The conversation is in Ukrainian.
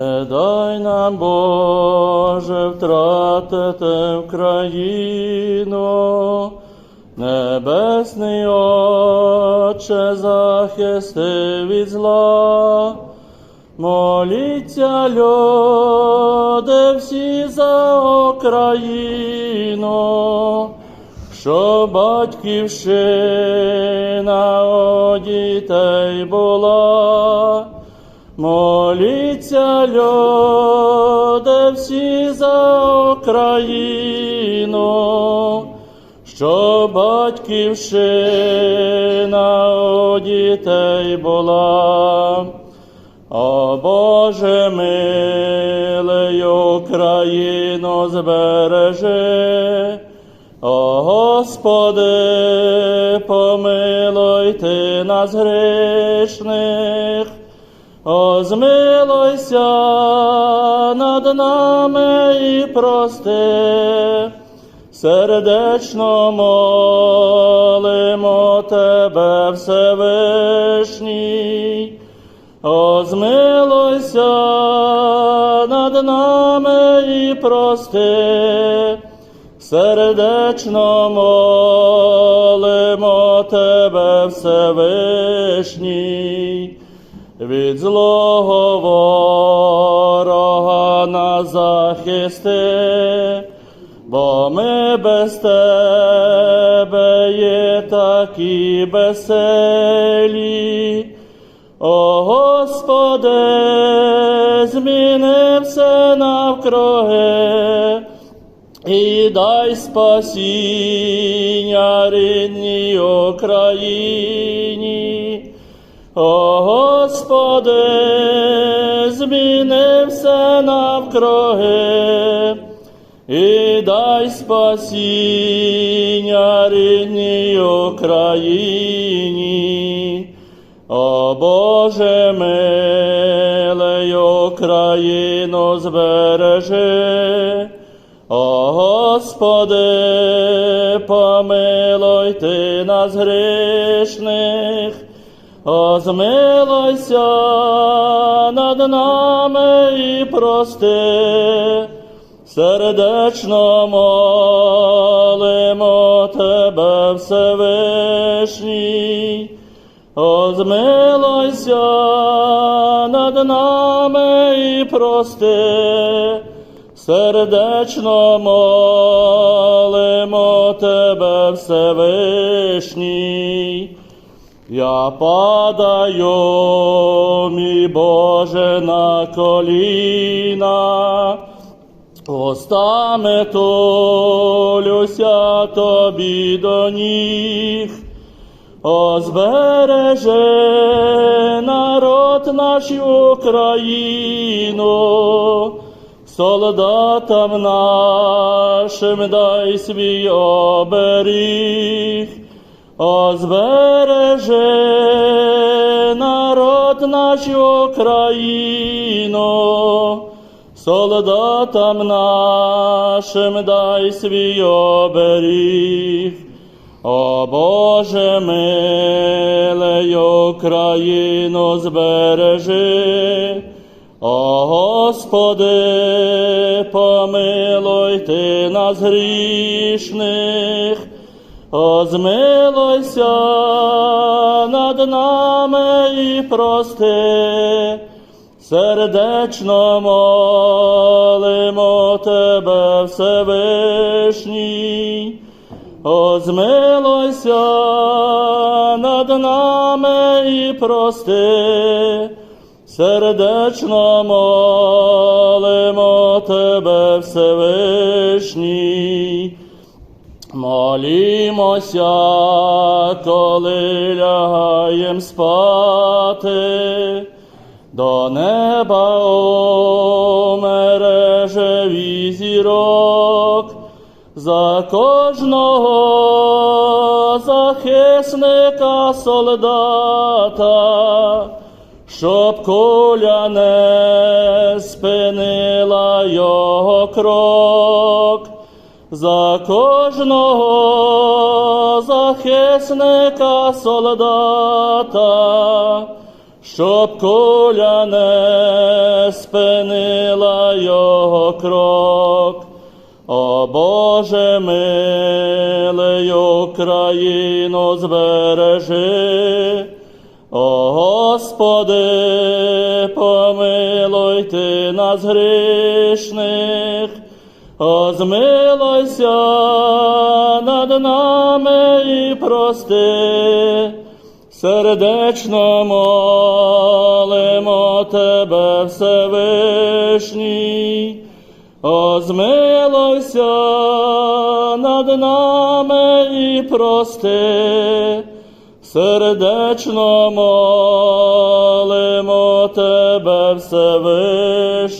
Дай нам, Боже, втратити Вкраїну, Небесний Отче, захисти від зла. Моліться, люди, всі за Україну, що батьківщина у дітей була. Моліться, люди, всі за Україну, що батьківщина у дітей була. О Боже милий, Україну збережи, о Господи, помилуй ти нас грішних, о змилуйся над нами і прости, сердечно молимо Тебе, Всевишній. О, змилуйся над нами і прости, сердечно молимо Тебе, Всевишній, від злого ворога нас захисти, бо ми без Тебе є такі веселі. О Господи, зміни все навкруги, і дай спасіння рідній Україні. О Господи, зміни все навкруги, і дай спасіння рідній Україні. О Боже милий, Україну збережи, о Господи, помилуй ти нас грішних, змилуйся над нами і прости, сердечно молимо Тебе, Всевишній. О, змилуйся над нами і прости, сердечно молимо Тебе, Всевишній. Я падаю, мій Боже, на коліна, Устами тулюся тобі до ніг. О, збережи народ наш Україну, солдатам нашим дай свій оберіг. О, збережи народ наш Україну, солдатам нашим дай свій оберіг. О Боже милий, Україну збережи, о Господи, помилуй ти нас грішних, о змилуйся над нами і прости, сердечно молимо Тебе, Всевишній. О, змилуйся над нами і прости, сердечно молимо Тебе, Всевишній. Молімося, коли лягаєм спати, до неба о мережеві зірок, за кожного захисника солдата, щоб куля не спинила його крок, за кожного захисника солдата, щоб куля не спинила його крок. О Боже милий, Україну збережи, о Господи, помилуй ти нас грішних, о змилуйся над нами і прости, сердечно молимо Тебе Всевишній. О, змилуйся над нами і прости, сердечно молимо Тебе Всевишній.